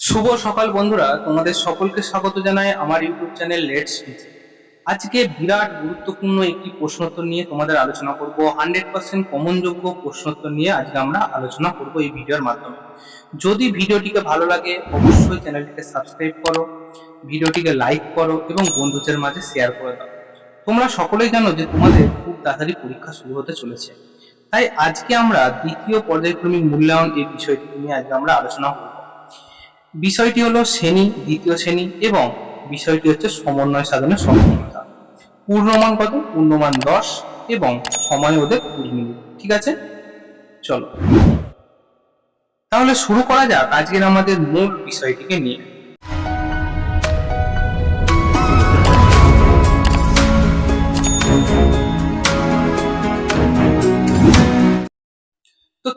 শুভ সকাল বন্ধুরা, তোমাদের সকলকে স্বাগত জানাই আমার ইউটিউব চ্যানেল লেটস আজকে বিরাট গুরুত্বপূর্ণ একটি প্রশ্নোত্তর নিয়ে তোমাদের আলোচনা করব, হান্ড্রেড পার্সেন্ট কমনযোগ্য প্রশ্নোত্তর নিয়ে আজকে আমরা আলোচনা করব এই ভিডিওর মাধ্যমে। যদি ভিডিওটিকে ভালো লাগে, অবশ্যই চ্যানেলটিকে সাবস্ক্রাইব করো, ভিডিওটিকে লাইক করো এবং বন্ধুদের মাঝে শেয়ার করে দাও। তোমরা সকলেই জানো যে তোমাদের খুব তাড়াতাড়ি পরীক্ষা শুরু হতে চলেছে। তাই আজকে আমরা দ্বিতীয় পর্যায়ক্রমিক মূল্যায়ন এই বিষয়টি নিয়ে আজকে আমরা আলোচনা করব। বিষয়টি হলো শ্রেণি, দ্বিতীয় শ্রেণি এবং বিষয়টি হচ্ছে সমন্বয় সাধনের সম্পূর্ণতা। পূর্ণমান কত? পূর্ণমান দশ এবং সময় ওদের কুড়ি মিনিট। ঠিক আছে? চলো। তাহলে শুরু করা যাক আজকের আমাদের মূল বিষয়টিকে নিয়ে।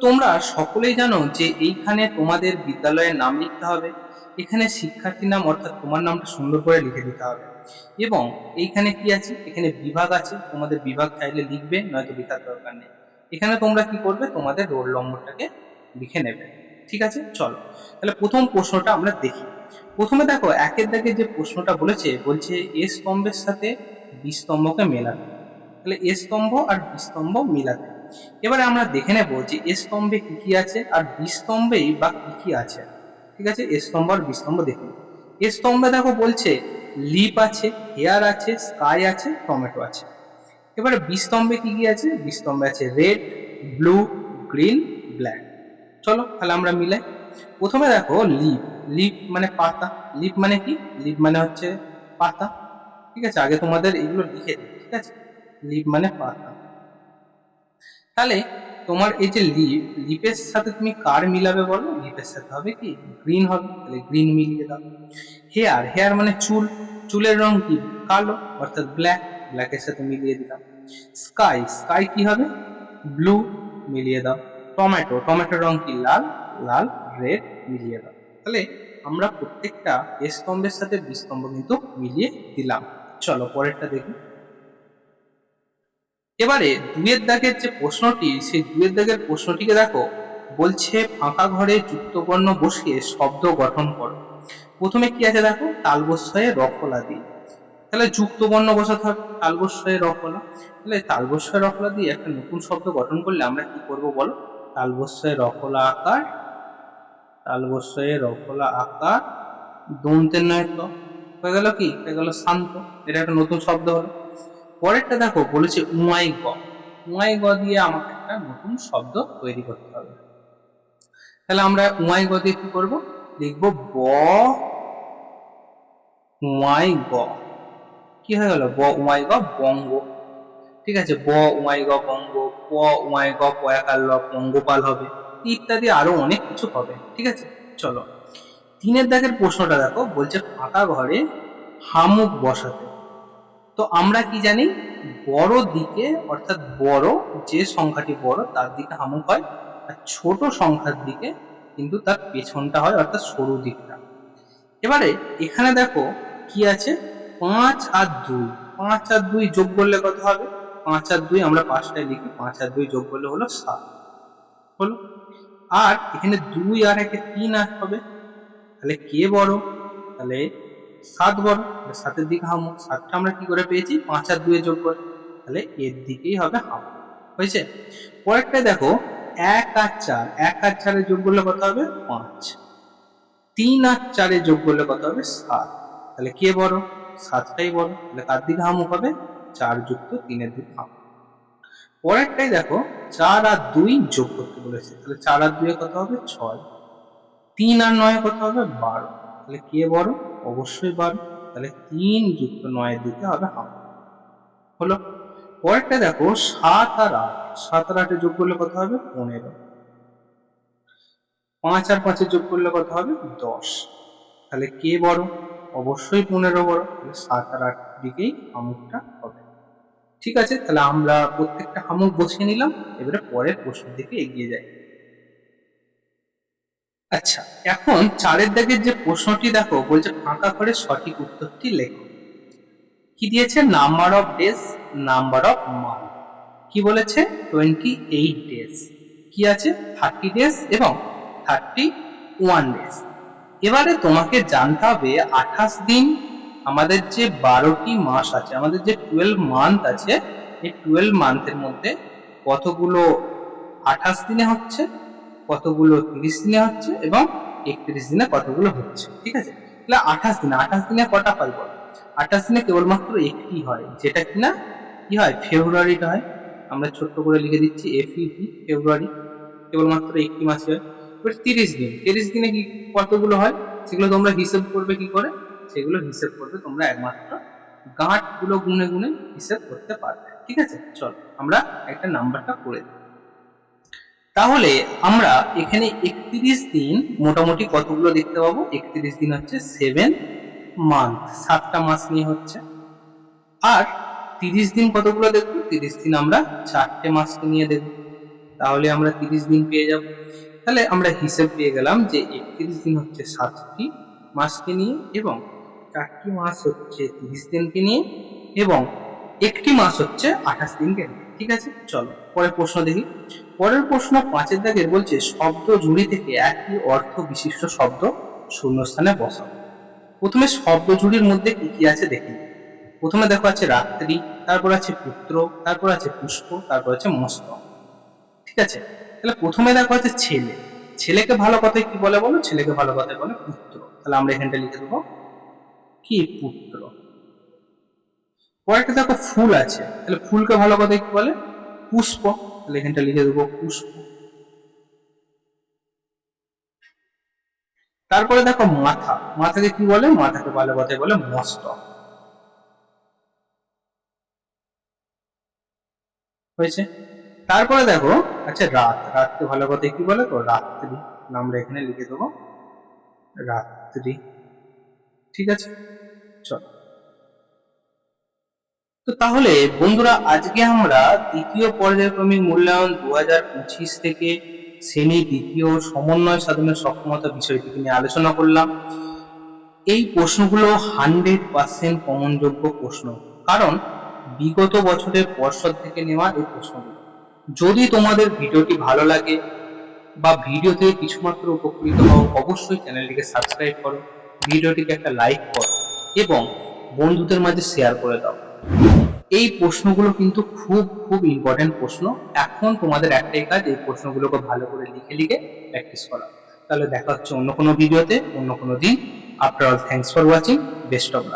তোমরা সকলেই জানো যে এইখানে তোমাদের বিদ্যালয়ের নাম লিখতে হবে। এখানে শিক্ষার্থীর নাম অর্থাৎ তোমার নামটা সুন্দর করে লিখে দিতে হবে। এবং এইখানে কি আছে? এখানে বিভাগ আছে। তোমাদের বিভাগ চাইলে লিখবে, নয়তো লেখার দরকার নেই। এখানে তোমরা কি করবে? তোমাদের রোল নম্বরটাকে লিখে নেবে। ঠিক আছে? চলো। তাহলে প্রথম প্রশ্নটা আমরা দেখি। প্রথমে দেখো, একের দাগে যে প্রশ্নটা বলেছে, বলছে এ স্তম্ভের সাথে বি স্তম্ভকে মেলাতে তাহলে এ স্তম্ভ আর বি স্তম্ভ মিলাতে। এবারে আমরা দেখে নেব যে এ স্তম্ভে কি কি আছে আর বিস্তম্ভেই বা কি কি আছে। ঠিক আছে? এ স্তম্ভ আর বিস্তম্ভ দেখুন। স্তম্ভে দেখো বলছে লিপ আছে, হেয়ার আছে, স্কাই আছে, টমেটো আছে। এবারে বিস্তম্ভে কি কি আছে? বিস্তম্ভে আছে রেড, ব্লু, গ্রিন, ব্ল্যাক। চলো তাহলে আমরা মিলাই প্রথমে দেখো লিপ। লিপ মানে পাতা। লিপ মানে কি? লিপ মানে হচ্ছে পাতা। ঠিক আছে? আগে তোমাদের এগুলো লিখে দিই। ঠিক আছে? লিপ মানে পাতা। তাহলে তোমার এই যে লিপ লিপের সাথে তুমি কার মিলাবে বলো? লিপের সাথে হবে কি? গ্রিন হবে, তাহলে গ্রিন মিলিয়ে দাও। হেয়ার হেয়ার মানে চুল। চুলের রং কি? কালো, অর্থাৎ ব্ল্যাক। ব্ল্যাকের সাথে মিলিয়ে দিলাম। স্কাই স্কাই কি হবে? ব্লু মিলিয়ে দাও। টমেটো, টমেটোর রং কি? লাল লাল, রেড মিলিয়ে দাও। তাহলে আমরা প্রত্যেকটা স্তম্ভের সাথে বি স্তম্ভ কিন্তু মিলিয়ে দিলাম। চলো পরেরটা দেখি। এবারে দুয়ের দাগের যে প্রশ্নটি, সেই দুয়ের দাগের প্রশ্নটিকে দেখো। বলছে, ফাঁকা ঘরে যুক্তবর্ণ বসিয়ে শব্দ গঠন করো। প্রথমে কি আছে দেখো? তালবস্যয়ে রফলা দিয়ে। তাহলে যুক্তবর্ণ বসাতে হবে, তালবস্যয়ে রফলা। তাহলে তালবস্যয়ে রফলা দিয়ে একটা নতুন শব্দ গঠন করলে আমরা কি করব বলো? তালবস্যয়ে রফলা আকার, তালবস্যয়ে রফলা আকার, দন্তের নয় তো। হয়ে গেল কি? হয়ে গেল শান্ত। এটা একটা নতুন শব্দ হলো। পরেরটা দেখো বলেছে উমাই গ। উমাই গ দিয়ে আমাকে একটা নতুন শব্দ তৈরি করতে হবে। তাহলে আমরা উমাই গ দিয়ে কি করব? লিখব ব, উমাই গ। কি হয়ে গেল? ব, উমাই গ, বঙ্গ। ঠিক আছে? ব, উমাই গ, বঙ্গ। প, উমাই গ পয়াকার ল, পঙ্গপাল হবে। ইত্যাদি আরও অনেক কিছু হবে। ঠিক আছে? চলো। তিনের দাগের প্রশ্নটা দেখো। বলছে ফাঁকা ঘরে হামুক বসাতে। তো আমরা কি জানি, বড় দিকে, অর্থাৎ বড়, যে সংখ্যাটি বড়, তার দিকে হামুক হয়, আর ছোট সংখ্যার দিকে কিন্তু তার পেছনটা হয়, অর্থাৎ সরু দিকটা। এবারে এখানে দেখো কি আছে, পাঁচ আর দুই। পাঁচ আর দুই যোগ করলে কত হবে? পাঁচ আর দুই আমরা পাঁচটায় লিখি, পাঁচ আর দুই যোগ করলে হলো সাত। হলো? আর এখানে দুই আর একে তিন আর হবে তাহলে কে বড়? তাহলে সাত বড় সাতের দিকে হামো সাতটা আমরা কি করে পেয়েছি? পাঁচ আর দুয়ে যোগ করে। তাহলে এর দিকেই হবে হামো হয়েছে? পরেরটা দেখো, এক আর চার। এক আর চারে যোগ করলে কত হবে? পাঁচ। তিন আর চারে যোগ করলে কত হবে? সাত। তাহলে কে বড়? সাতটাই বড়। তাহলে কার দিকে হামুক হবে? চার যুক্ত তিনের দিকে হামুক পরেরটাই দেখো, চার আর দুই যোগ করতে বলেছে। তাহলে চার আর দুয়ে কত হবে? ছয়। তিন আর নয় কত হবে? বারো। তাহলে কে বড়? অবশ্যই বারো তাহলে তিন যুক্ত নয়ের দিকে হবে হাম হলো? পরেরটা দেখো, সাত আর আট। সাত আর আটে যোগ করলে কত হবে? পনেরো। পাঁচ আর পাঁচে যোগ করলে কত হবে? দশ। তাহলে কে বড়? অবশ্যই পনেরো বড়। তাহলে সাত আর আট দিকেই হামুকটা হবে। ঠিক আছে? তাহলে আমরা প্রত্যেকটা হামুক বসিয়ে নিলাম। এবারে পরের প্রশ্নের দিকে এগিয়ে যাই। আচ্ছা এখন চারের দাগের যে প্রশ্নটি দেখো, বলছে ফাঁকা করে সঠিক উত্তরটি লেখো। কি দিয়েছে? Number of days number of month কি বলেছে? টোয়েন্টি এইট ডেজ কি আছে? থার্টি ডেজ এবং থার্টি ওয়ান ডেজ এবারে তোমাকে জানতে হবে আঠাশ দিন আমাদের যে বারোটি মাস আছে, আমাদের যে টুয়েলভ মান্থ আছে, এই টুয়েলভ মান্থের মধ্যে কতগুলো আঠাশ দিনে হচ্ছে? কতগুলো তিরিশ দিনে হচ্ছে এবং একত্রিশ দিনে কতগুলো হচ্ছে, ঠিক আছে? তাহলে আঠাশ দিনে আঠাশ দিনে কটা হয় বলো? আঠাশ দিনে কেবলমাত্র একটি হয়, যেটা কিনা? কি হয়? ফেব্রুয়ারিটা হয়। আমরা ছোট্ট করে লিখে দিচ্ছি এফইপি ফেব্রুয়ারি। কেবলমাত্র একটি মাসে হয়। এবার তিরিশ দিন, তিরিশ দিনে কি কতগুলো হয়? সেগুলো তোমরা হিসেব করবে কি করে? সেগুলো হিসেব করবে তোমরা একমাত্র গাঁটগুলো গুনে গুনে হিসেব করতে পারবে, ঠিক আছে? চলো, আমরা একটা নাম্বারটা করে দিই। তাহলে আমরা এখানে একত্রিশ দিন মোটামুটি কতগুলো দেখতে পাবো? একত্রিশ দিন হচ্ছে সেভেন মান্থ সাতটা মাস নিয়ে হচ্ছে। আর তিরিশ দিন কতগুলো দেখব? তিরিশ দিন আমরা চারটে মাসকে নিয়ে দেখব। তাহলে আমরা তিরিশ দিন পেয়ে যাব। তাহলে আমরা হিসেব পেয়ে গেলাম যে একত্রিশ দিন হচ্ছে সাতটি মাসকে নিয়ে এবং চারটি মাস হচ্ছে তিরিশ দিনকে নিয়ে এবং একটি মাস হচ্ছে আঠাশ দিনকে নিয়ে। ঠিক আছে? চলো, পরের প্রশ্ন দেখি। পরের প্রশ্ন পাঁচের দাগের বলছে, শব্দ জুড়ি থেকে একই অর্থ বিশিষ্ট শব্দ শূন্যস্থানে বসাও। প্রথমে শব্দ জুড়ির মধ্যে কি কি আছে দেখি। প্রথমে দেখো আছে রাত্রি, তারপর আছে পুত্র, তারপর আছে পুষ্প, তারপর আছে মস্ত। ঠিক আছে? তাহলে প্রথমে দেখো আছে ছেলে। ছেলেকে ভালো কথায় কি বলে বলো? ছেলেকে ভালো কথায় বলে পুত্র। তাহলে আমরা এখানটা লিখে দেবো। কি পুত্র? পরেরটা দেখো ফুল আছে। তাহলে ফুলকে ভালো কথায় কি বলে। পুষ্প, তাহলে এখানটা লিখে দেবো পুষ্প। তারপরে দেখো মাথা। মাথাকে কি বলে? মাথাকে ভালো কথায় বলে মস্তক হয়েছে? তারপরে দেখো আচ্ছা রাত। রাতকে ভালো কথায় কি বলে তো, রাত্রি। আমরা এখানে লিখে দেবো রাত্রি। ঠিক আছে? চল। তো তাহলে বন্ধুরা, আজকে আমরা দ্বিতীয় পর্যায়ক্রমিক মূল্যায়ন দু হাজার পঁচিশ থেকে শ্রেণি দ্বিতীয় সমন্বয় সাধনের সক্ষমতা বিষয়টিকে নিয়ে আলোচনা করলাম। এই প্রশ্নগুলো হান্ড্রেড পার্সেন্ট কমনযোগ্য প্রশ্ন। কারণ বিগত বছরের পর্ষদ থেকে নেওয়া এই প্রশ্নগুলো। যদি তোমাদের ভিডিওটি ভালো লাগে বা ভিডিও থেকে কিছুমাত্র উপকৃত হও, অবশ্যই চ্যানেলটিকে সাবস্ক্রাইব করো, ভিডিওটিকে একটা লাইক করো এবং বন্ধুদের মাঝে শেয়ার করে দাও। এই প্রশ্নগুলো কিন্তু খুব খুব ইম্পর্টেন্ট প্রশ্ন। এখন তোমাদের একটাই কাজ, এই প্রশ্নগুলোকে ভালো করে লিখে লিখে প্র্যাকটিস করা। তাহলে দেখা হচ্ছে অন্য কোনো ভিডিওতে অন্য কোনো দিন। After all thanks for watching best of luck